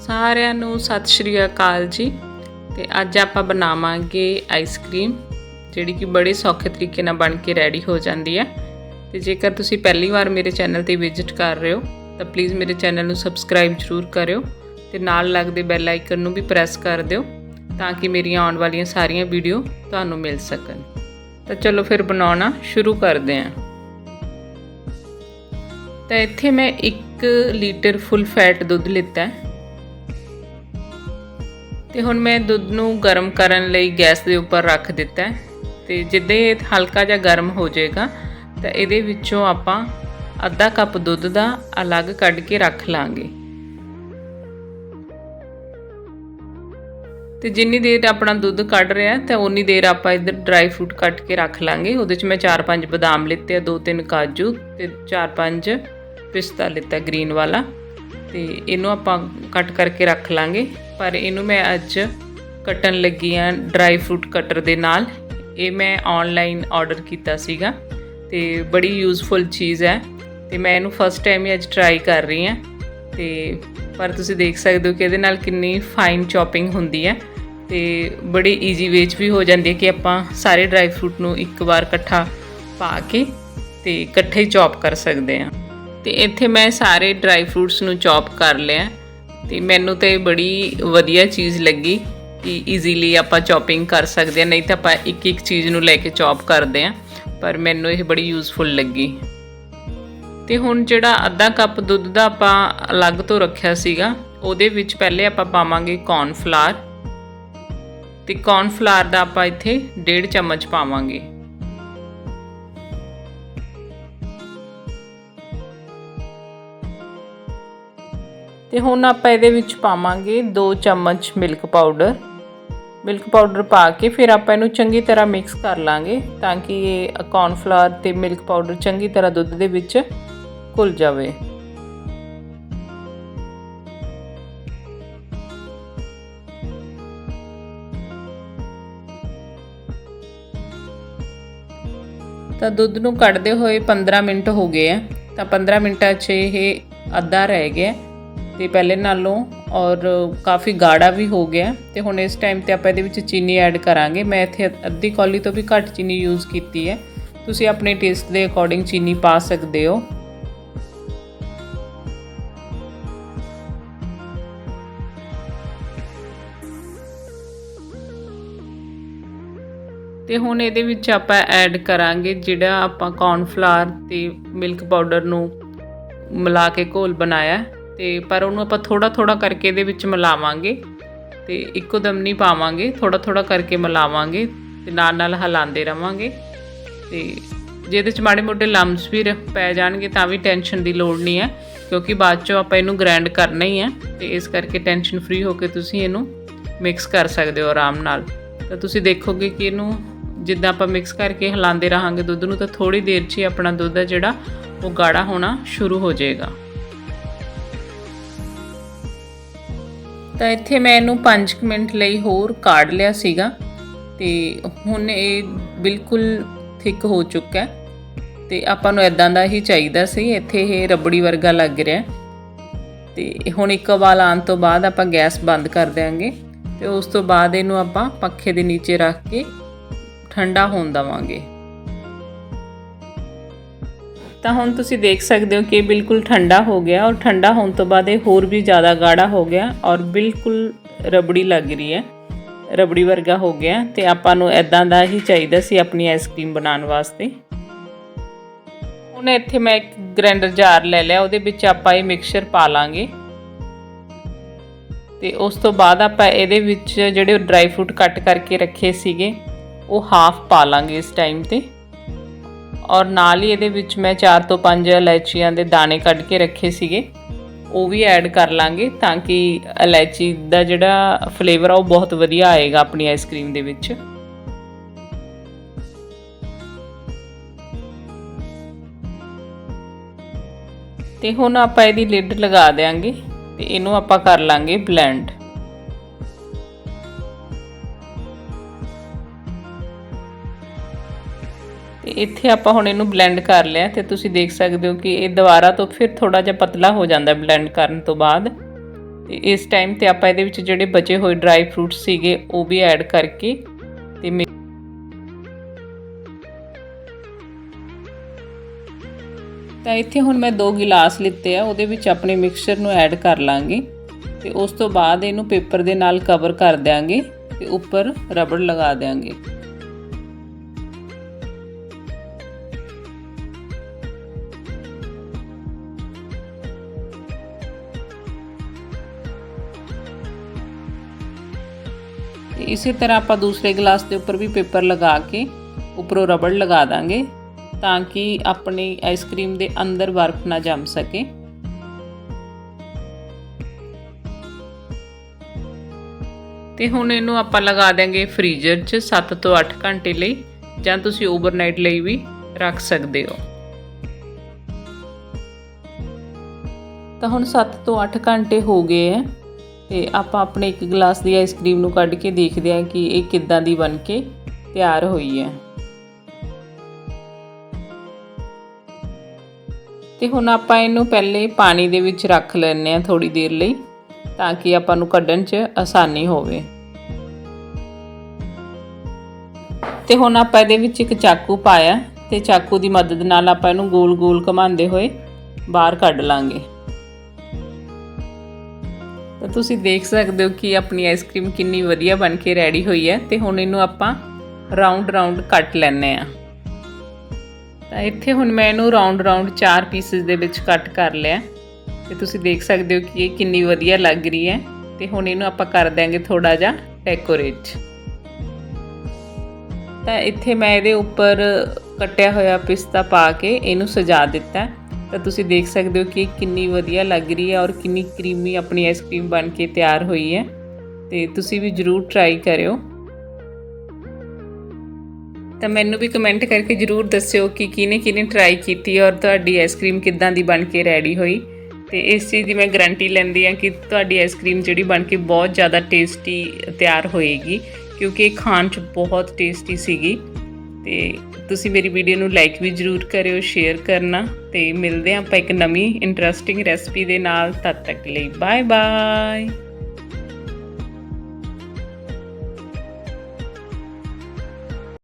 ਸਾਰਿਆਂ ਨੂੰ ਸਤਿ ਸ਼੍ਰੀ ਅਕਾਲ ਜੀ। ਤੇ ਅੱਜ ਆਪਾਂ ਬਣਾਵਾਂਗੇ ਆਈਸਕ੍ਰੀਮ ਜਿਹੜੀ ਕਿ ਬੜੇ ਸੌਖੇ ਤਰੀਕੇ ਨਾਲ ਬਣ ਕੇ ਰੈਡੀ ਹੋ ਜਾਂਦੀ ਹੈ। ਤੇ ਜੇਕਰ ਤੁਸੀਂ ਪਹਿਲੀ ਵਾਰ ਮੇਰੇ ਚੈਨਲ ਤੇ ਵਿਜ਼ਿਟ ਕਰ ਰਹੇ ਹੋ, ਤਾਂ ਪਲੀਜ਼ ਮੇਰੇ ਚੈਨਲ ਨੂੰ ਸਬਸਕ੍ਰਾਈਬ ਜ਼ਰੂਰ ਕਰਿਓ ਤੇ ਨਾਲ ਲੱਗਦੇ ਬੈਲ ਆਈਕਨ ਨੂੰ ਵੀ ਪ੍ਰੈਸ ਕਰ ਦਿਓ ਤਾਂ ਕਿ ਮੇਰੀਆਂ ਆਉਣ ਵਾਲੀਆਂ ਸਾਰੀਆਂ ਵੀਡੀਓ ਤੁਹਾਨੂੰ ਮਿਲ ਸਕਣ। ਤਾਂ ਚਲੋ ਫਿਰ ਬਣਾਉਣਾ ਸ਼ੁਰੂ ਕਰਦੇ ਹਾਂ। ਤਾਂ ਇੱਥੇ ਮੈਂ 1 ਲੀਟਰ ਫੁੱਲ ਫੈਟ ਦੁੱਧ ਲਿੱਤਾ ਹੈ। ਤੇ ਹੁਣ ਮੈਂ ਦੁੱਧ ਨੂੰ ਗਰਮ ਕਰਨ ਲਈ ਗੈਸ ਦੇ ਉੱਪਰ ਰੱਖ ਦਿੱਤਾ ਹੈ। ਤੇ ਜਿੱਦਾਂ ਇਹ ਹਲਕਾ ਜਿਹਾ ਗਰਮ ਹੋ ਜਾਏਗਾ, ਤਾਂ ਇਹਦੇ ਵਿੱਚੋਂ ਆਪਾਂ ਅੱਧਾ ਕੱਪ ਦੁੱਧ ਦਾ ਅਲੱਗ ਕੱਢ ਕੇ ਰੱਖ ਲਾਂਗੇ। ਤੇ ਜਿੰਨੀ ਦੇਰ ਆਪਣਾ ਦੁੱਧ ਕੱਢ ਰਿਹਾ ਤਾਂ ਉਨੀ ਦੇਰ ਆਪਾਂ ਇੱਧਰ ਡਰਾਈ ਫਰੂਟ ਕੱਟ ਕੇ ਰੱਖ ਲਾਂਗੇ। ਉਹਦੇ ਚ ਮੈਂ 4-5 ਬਦਾਮ ਲਿੱਤੇ ਆ 2-3 ਕਾਜੂ ਤੇ 4-5 ਪਿਸਤਾ ਲਿੱਤਾ ਗ੍ਰੀਨ ਵਾਲਾ। ਤੇ ਇਹਨੂੰ ਆਪਾਂ ਕੱਟ ਕਰਕੇ ਰੱਖ ਲਾਂਗੇ। ਪਰ ਇਹਨੂੰ ਮੈਂ ਅੱਜ ਕੱਟਣ ਲੱਗੀ ਆ ਡਰਾਈ ਫਰੂਟ ਕਟਰ ਦੇ ਨਾਲ। ਇਹ ਮੈਂ ਆਨਲਾਈਨ ਆਰਡਰ ਕੀਤਾ ਸੀਗਾ ਤੇ ਬੜੀ ਯੂਜ਼ਫੁਲ ਚੀਜ਼ ਹੈ ਤੇ ਮੈਂ ਇਹਨੂੰ ਫਸਟ ਟਾਈਮ ਹੀ ਅੱਜ ਟਰਾਈ ਕਰ ਰਹੀ ਹਾਂ ਤੇ ਪਰ ਤੁਸੀਂ ਦੇਖ ਸਕਦੇ ਹੋ ਕਿ ਇਹਦੇ ਨਾਲ ਕਿੰਨੀ ਫਾਈਨ ਚੌਪਿੰਗ ਹੁੰਦੀ ਹੈ ਤੇ ਬੜੇ ਈਜ਼ੀ ਵੇਚ ਵੀ ਹੋ ਜਾਂਦੀ ਹੈ ਕਿ ਆਪਾਂ ਸਾਰੇ ਡਰਾਈ ਫਰੂਟ ਨੂੰ ਇੱਕ ਵਾਰ ਇਕੱਠਾ ਪਾ ਕੇ ਤੇ ਇਕੱਠੇ ਹੀ ਚੌਪ ਕਰ ਸਕਦੇ ਹਾਂ ਤੇ ਇੱਥੇ ਮੈਂ ਸਾਰੇ ਡਰਾਈ ਫਰੂਟਸ ਨੂੰ ਚੌਪ ਕਰ ਲਿਆ। ਤੇ ਮੈਨੂੰ ਤੇ ਬੜੀ ਵਧੀਆ ਚੀਜ਼ ਲੱਗੀ ਕਿ ਈਜ਼ੀਲੀ ਆਪਾਂ ਚੌਪਿੰਗ ਕਰ ਸਕਦੇ ਹਾਂ, ਨਹੀਂ ਤਾਂ ਆਪਾਂ ਇੱਕ ਇੱਕ ਚੀਜ਼ ਨੂੰ ਲੈ ਕੇ ਚੌਪ ਕਰਦੇ ਹਾਂ, ਪਰ ਮੈਨੂੰ ਇਹ ਬੜੀ ਯੂਜ਼ਫੁਲ ਲੱਗੀ। ਤੇ ਹੁਣ ਜਿਹੜਾ ਅੱਧਾ ਕੱਪ ਦੁੱਧ ਦਾ ਆਪਾਂ ਅਲੱਗ ਤੋਂ ਰੱਖਿਆ ਸੀਗਾ, ਉਹਦੇ ਵਿੱਚ ਪਹਿਲੇ ਆਪਾਂ ਪਾਵਾਂਗੇ ਕੌਰਨ ਫਲਾਰ ਤੇ ਕੌਰਨ ਫਲਾਰ ਦਾ ਆਪਾਂ ਇੱਥੇ 1.5 ਚਮਚ ਪਾਵਾਂਗੇ। ਤੇ ਹੁਣ ਆਪਾਂ ਇਹਦੇ ਵਿੱਚ ਪਾਵਾਂਗੇ 2 ਚਮਚ ਮਿਲਕ ਪਾਊਡਰ ਮਿਲਕ ਪਾਊਡਰ ਪਾ ਕੇ ਫਿਰ ਆਪਾਂ ਇਹਨੂੰ ਚੰਗੀ ਤਰ੍ਹਾਂ ਮਿਕਸ ਕਰ ਲਾਂਗੇ ਤਾਂ ਕਿ ਇਹ ਕੌਰਨਫਲਾਵਰ ਤੇ ਮਿਲਕ ਪਾਊਡਰ ਚੰਗੀ ਤਰ੍ਹਾਂ ਦੁੱਧ ਦੇ ਵਿੱਚ ਘੁਲ ਜਾਵੇ। ਤਾਂ ਦੁੱਧ ਨੂੰ ਕੱਢਦੇ ਹੋਏ 15 ਮਿੰਟ ਹੋ ਗਏ ਆ। ਤਾਂ 15 ਮਿੰਟਾਂ 'ਚ ਇਹ ਅੱਧਾ ਰਹਿ ਗਿਆ। ਤੇ ਪਹਿਲੇ ਨਾਲੋਂ ਔਰ ਕਾਫੀ ਗਾੜਾ ਵੀ ਹੋ ਗਿਆ ਤੇ ਹੁਣ ਇਸ ਟਾਈਮ ਤੇ ਆਪਾਂ ਇਹਦੇ ਵਿੱਚ ਚੀਨੀ ਐਡ ਕਰਾਂਗੇ। ਮੈਂ ਇੱਥੇ ਅੱਧੀ ਕੌਲੀ ਤੋਂ ਵੀ ਘੱਟ ਚੀਨੀ ਯੂਜ਼ ਕੀਤੀ ਹੈ। ਤੁਸੀਂ ਆਪਣੇ ਟੇਸਟ ਦੇ ਅਕੋਰਡਿੰਗ ਚੀਨੀ ਪਾ ਸਕਦੇ ਹੋ। ਤੇ ਹੁਣ ਇਹਦੇ ਵਿੱਚ ਆਪਾਂ ਐਡ ਕਰਾਂਗੇ ਜਿਹੜਾ ਆਪਾਂ ਕੌਰਨਫਲਾਰ ਤੇ ਮਿਲਕ ਪਾਊਡਰ ਨੂੰ ਮਿਲਾ ਕੇ ਘੋਲ ਬਣਾਇਆ। ਤੇ ਪਰ ਉਹਨੂੰ ਆਪਾਂ ਥੋੜਾ ਥੋੜਾ ਕਰਕੇ ਇਹਦੇ ਵਿੱਚ ਮਿਲਾਵਾਂਗੇ ਤੇ ਇੱਕੋ ਦਮ ਨਹੀਂ ਪਾਵਾਂਗੇ ਥੋੜਾ ਥੋੜਾ ਕਰਕੇ ਮਿਲਾਵਾਂਗੇ ਤੇ ਨਾਲ ਨਾਲ ਹਿਲਾਉਂਦੇ ਰਵਾਂਗੇ ਤੇ ਜੇ ਇਹਦੇ ਚ ਮਾੜੇ ਮੋਟੇ ਲੰਮਸ ਵੀ ਪੈ ਜਾਣਗੇ ਤਾਂ ਵੀ ਟੈਨਸ਼ਨ ਦੀ ਲੋੜ ਨਹੀਂ ਹੈ, ਕਿਉਂਕਿ ਬਾਅਦ ਚੋਂ ਆਪਾਂ ਇਹਨੂੰ ਗ੍ਰਾਈਂਡ ਕਰਨਾ ਹੀ ਹੈ ਤੇ ਇਸ ਕਰਕੇ ਟੈਨਸ਼ਨ ਫ੍ਰੀ ਹੋ ਕੇ ਤੁਸੀਂ ਇਹਨੂੰ ਮਿਕਸ ਕਰ ਸਕਦੇ ਹੋ ਆਰਾਮ ਨਾਲ। ਤਾਂ ਤੁਸੀਂ ਦੇਖੋਗੇ ਕਿ ਇਹਨੂੰ ਜਿੱਦਾਂ ਆਪਾਂ ਮਿਕਸ ਕਰਕੇ ਹਿਲਾਉਂਦੇ ਰਹਾਂਗੇ ਦੁੱਧ ਨੂੰ ਤਾਂ ਥੋੜੀ ਦੇਰ 'ਚ ਹੀ ਆਪਣਾ ਦੁੱਧ ਹੈ ਜਿਹੜਾ ਉਹ ਗਾੜਾ ਹੋਣਾ ਸ਼ੁਰੂ ਹੋ ਜਾਏਗਾ। ਤਾਂ ਇੱਥੇ ਮੈਂ ਇਹਨੂੰ 5 ਮਿੰਟ ਲਈ ਹੋਰ ਕਾੜ ਲਿਆ ਸੀਗਾ ਤੇ ਹੁਣ ਇਹ ਬਿਲਕੁਲ ਥਿਕ ਹੋ ਚੁੱਕਾ ਹੈ ਤੇ ਆਪਾਂ ਨੂੰ ਇਦਾਂ ਦਾ ਹੀ ਚਾਹੀਦਾ ਸੀ, ਇੱਥੇ ਇਹ ਰਬੜੀ ਵਰਗਾ ਲੱਗ ਰਿਹਾ ਤੇ ਹੁਣ ਇੱਕ ਉਬਾਲ ਆਉਣ ਤੋਂ ਬਾਅਦ ਆਪਾਂ ਗੈਸ ਬੰਦ ਕਰ ਦਿਆਂਗੇ ਤੇ ਉਸ ਤੋਂ ਬਾਅਦ ਇਹਨੂੰ ਆਪਾਂ ਪੱਖੇ ਦੇ ਨੀਚੇ ਰੱਖ ਕੇ ਠੰਡਾ ਹੋਣ ਦਵਾਂਗੇ। ਤਾਂ ਹੁਣ ਤੁਸੀਂ ਦੇਖ ਸਕਦੇ ਹੋ ਕਿ ਇਹ ਬਿਲਕੁਲ ਠੰਡਾ ਹੋ ਗਿਆ ਔਰ ਠੰਡਾ ਹੋਣ ਤੋਂ ਬਾਅਦ ਇਹ ਹੋਰ ਵੀ ਜ਼ਿਆਦਾ ਗਾੜਾ ਹੋ ਗਿਆ ਔਰ ਬਿਲਕੁਲ ਰਬੜੀ ਲੱਗ ਰਹੀ ਹੈ। ਰਬੜੀ ਵਰਗਾ ਹੋ ਗਿਆ ਤੇ ਆਪਾਂ ਨੂੰ ਐਦਾਂ ਦਾ ਹੀ ਚਾਹੀਦਾ ਸੀ ਆਪਣੀ ਆਈਸਕ੍ਰੀਮ ਬਣਾਉਣ ਵਾਸਤੇ। ਹੁਣ ਇੱਥੇ ਮੈਂ ਇੱਕ ਗ੍ਰਾਈਂਡਰ ਜਾਰ ਲੈ ਲਿਆ, ਉਹਦੇ ਵਿੱਚ ਆਪਾਂ ਇਹ ਮਿਕਸਚਰ ਪਾ ਲਾਂਗੇ। ਤੇ ਉਸ ਤੋਂ ਬਾਅਦ ਆਪਾਂ ਇਹਦੇ ਵਿੱਚ ਜਿਹੜੇ ਡਰਾਈ ਫਰੂਟ ਕੱਟ ਕਰਕੇ ਰੱਖੇ ਸੀਗੇ, ਉਹ ਹਾਫ ਪਾ ਲਾਂਗੇ ਇਸ ਟਾਈਮ ਤੇ। ਔਰ ਨਾਲ ਹੀ ਇਹਦੇ ਵਿੱਚ ਮੈਂ 4 ਤੋਂ 5 ਇਲਾਇਚੀਆਂ ਦੇ ਦਾਣੇ ਕੱਢ ਕੇ ਰੱਖੇ ਸੀਗੇ। ਉਹ ਵੀ ਐਡ ਕਰ ਲਾਂਗੇ ਤਾਂ ਕਿ ਇਲਾਇਚੀ ਦਾ ਜਿਹੜਾ ਫਲੇਵਰ ਆ ਉਹ ਬਹੁਤ ਵਧੀਆ ਆਏਗਾ ਆਪਣੀ ਆਈਸਕ੍ਰੀਮ ਦੇ ਵਿੱਚ। ਤੇ ਹੁਣ ਆਪਾਂ ਇਹਦੀ ਲਿਡ ਲਗਾ ਦੇਾਂਗੇ ਤੇ ਇਹਨੂੰ ਆਪਾਂ ਕਰ ਲਾਂਗੇ ਬਲੈਂਡ ਇੱਥੇ ਆਪਾਂ ਹੁਣ ਇਹਨੂੰ ਬਲੈਂਡ ਕਰ ਲਿਆ ਤੇ ਤੁਸੀਂ ਦੇਖ ਸਕਦੇ ਹੋ ਕਿ ਇਹ ਦੁਬਾਰਾ ਤੋਂ ਫਿਰ ਥੋੜਾ ਜਿਹਾ ਪਤਲਾ ਹੋ ਜਾਂਦਾ ਬਲੈਂਡ ਕਰਨ ਤੋਂ ਬਾਅਦ। ਤੇ ਇਸ ਟਾਈਮ ਤੇ ਆਪਾਂ ਇਹਦੇ ਵਿੱਚ ਜਿਹੜੇ ਬਚੇ ਹੋਏ ਡਰਾਈ ਫਰੂਟ ਸੀਗੇ, ਉਹ ਵੀ ਐਡ ਕਰਕੇ ਤੇ ਮਿ- ਤਾਂ ਇੱਥੇ ਹੁਣ ਮੈਂ ਦੋ ਗਿਲਾਸ ਲਿੱਤੇ ਆ, ਉਹਦੇ ਵਿੱਚ ਆਪਣੇ ਮਿਕਸਚਰ ਨੂੰ ਐਡ ਕਰ ਲਾਂਗੇ ਤੇ ਉਸ ਤੋਂ ਬਾਅਦ ਇਹਨੂੰ ਪੇਪਰ ਦੇ ਨਾਲ ਕਵਰ ਕਰ ਦਿਆਂਗੇ ਤੇ ਉੱਪਰ ਰਬੜ ਲਗਾ ਦਿਆਂਗੇ। ਤੇ ਇਸੇ ਤਰ੍ਹਾਂ ਆਪਾਂ ਦੂਸਰੇ ਗਲਾਸ ਦੇ ਉੱਪਰ ਵੀ ਪੇਪਰ ਲਗਾ ਕੇ ਉੱਪਰੋਂ ਰਬੜ ਲਗਾ ਦਾਂਗੇ ਤਾਂ ਕਿ ਆਪਣੀ ਆਈਸਕ੍ਰੀਮ ਦੇ ਅੰਦਰ ਬਰਫ਼ ਨਾ ਜੰਮ ਸਕੇ। ਤੇ ਹੁਣ ਇਹਨੂੰ ਆਪਾਂ ਲਗਾ ਦੇਾਂਗੇ ਫ੍ਰੀਜ਼ਰ 'ਚ 7 ਤੋਂ 8 ਘੰਟੇ ਲਈ ਜਾਂ ਤੁਸੀਂ ਓਵਰਨਾਈਟ ਲਈ ਵੀ ਰੱਖ ਸਕਦੇ ਹੋ। ਤਾਂ ਹੁਣ 7 ਤੋਂ 8 ਘੰਟੇ ਹੋ ਗਏ ਹੈ। ਤੇ ਆਪਾਂ ਆਪਣੇ ਇੱਕ ਗਲਾਸ ਦੀ ਆਈਸਕ੍ਰੀਮ ਨੂੰ ਕੱਢ ਕੇ ਦੇਖਦੇ ਹਾਂ ਕਿ ਇਹ ਕਿੱਦਾਂ ਦੀ ਬਣ ਕੇ ਤਿਆਰ ਹੋਈ ਹੈ। ਤੇ ਹੁਣ ਆਪਾਂ ਇਹਨੂੰ ਪਹਿਲੇ ਪਾਣੀ ਦੇ ਵਿੱਚ ਰੱਖ ਲੈਣੇ ਆ ਥੋੜੀ ਦੇਰ ਲਈ, ਤਾਂ ਕਿ ਆਪਾਂ ਨੂੰ ਕੱਢਣ 'ਚ ਆਸਾਨੀ ਹੋਵੇ। ਤੇ ਹੁਣ ਆਪਾਂ ਇਹਦੇ ਵਿੱਚ ਇੱਕ ਚਾਕੂ ਪਾਇਆ ਤੇ ਚਾਕੂ ਦੀ ਮਦਦ ਨਾਲ ਆਪਾਂ ਇਹਨੂੰ ਗੋਲ-ਗੋਲ ਘੁਮਾਉਂਦੇ ਹੋਏ ਬਾਹਰ ਕੱਢ ਲਾਂਗੇ। ਤਾਂ ਤੁਸੀਂ ਦੇਖ ਸਕਦੇ ਹੋ ਕਿ ਆਪਣੀ ਆਈਸਕ੍ਰੀਮ ਕਿੰਨੀ ਵਧੀਆ ਬਣ ਕੇ ਰੈਡੀ ਹੋਈ ਹੈ ਤੇ ਹੁਣ ਇਹਨੂੰ ਆਪਾਂ ਰਾਉਂਡ ਰਾਉਂਡ ਕੱਟ ਲੈਣੇ ਆ ਤਾਂ ਇੱਥੇ ਹੁਣ ਮੈਂ ਇਹਨੂੰ ਰਾਉਂਡ ਰਾਉਂਡ 4 ਪੀਸਸ ਦੇ ਵਿੱਚ ਕੱਟ ਕਰ ਲਿਆ ਤੇ ਤੁਸੀਂ ਦੇਖ ਸਕਦੇ ਹੋ ਕਿ ਇਹ ਕਿੰਨੀ ਵਧੀਆ ਲੱਗ ਰਹੀ ਹੈ ਤੇ ਹੁਣ ਇਹਨੂੰ ਆਪਾਂ ਕਰ ਦਿਆਂਗੇ ਥੋੜਾ ਜਿਹਾ ਡੈਕੋਰੇਟ ਤਾਂ ਇੱਥੇ ਮੈਂ ਇਹਦੇ ਉੱਪਰ ਕੱਟਿਆ ਹੋਇਆ ਪਿਸਤਾ ਪਾ ਕੇ ਇਹਨੂੰ ਸਜਾ ਦਿੱਤਾ ਤਾਂ ਤੁਸੀਂ ਦੇਖ ਸਕਦੇ ਹੋ ਕਿ ਕਿੰਨੀ ਵਧੀਆ ਲੱਗ ਰਹੀ ਹੈ ਔਰ ਕਿੰਨੀ ਕਰੀਮੀ ਆਪਣੀ ਆਈਸਕ੍ਰੀਮ ਬਣ ਕੇ ਤਿਆਰ ਹੋਈ ਹੈ। ਤੇ ਤੁਸੀਂ ਵੀ ਜਰੂਰ ਟਰਾਈ ਕਰਿਓ। ਤਾਂ ਮੈਨੂੰ ਵੀ ਕਮੈਂਟ ਕਰਕੇ ਜਰੂਰ ਦੱਸਿਓ ਕਿ ਕਿਹਨੇ ਕਿਹਨੇ ਟਰਾਈ ਕੀਤੀ ਔਰ ਤੁਹਾਡੀ ਆਈਸਕ੍ਰੀਮ ਕਿੱਦਾਂ ਦੀ ਬਣ ਕੇ ਰੈਡੀ ਹੋਈ। ਤੇ ਇਸ ਚੀਜ਼ ਦੀ ਮੈਂ ਗਾਰੰਟੀ ਲੈਂਦੀ ਹਾਂ ਕਿ ਤੁਹਾਡੀ ਆਈਸਕ੍ਰੀਮ ਜਿਹੜੀ ਬਣ ਕੇ ਬਹੁਤ ਜ਼ਿਆਦਾ ਟੇਸਟੀ ਤਿਆਰ ਹੋਏਗੀ, ਕਿਉਂਕਿ ਇਹ ਖਾਣ 'ਚ ਬਹੁਤ ਟੇਸਟੀ ਸੀਗੀ। ਤੇ ਤੁਸੀਂ ਮੇਰੀ ਵੀਡੀਓ ਨੂੰ ਲਾਈਕ ਵੀ ਜਰੂਰ ਕਰਿਓ ਸ਼ੇਅਰ ਕਰਨਾ ਤੇ ਮਿਲਦੇ ਹਾਂ ਆਪਾਂ ਇੱਕ ਨਵੀਂ ਇੰਟਰਸਟਿੰਗ ਰੈਸਪੀ ਦੇ ਨਾਲ ਤਦ ਤੱਕ ਲਈ। Bye bye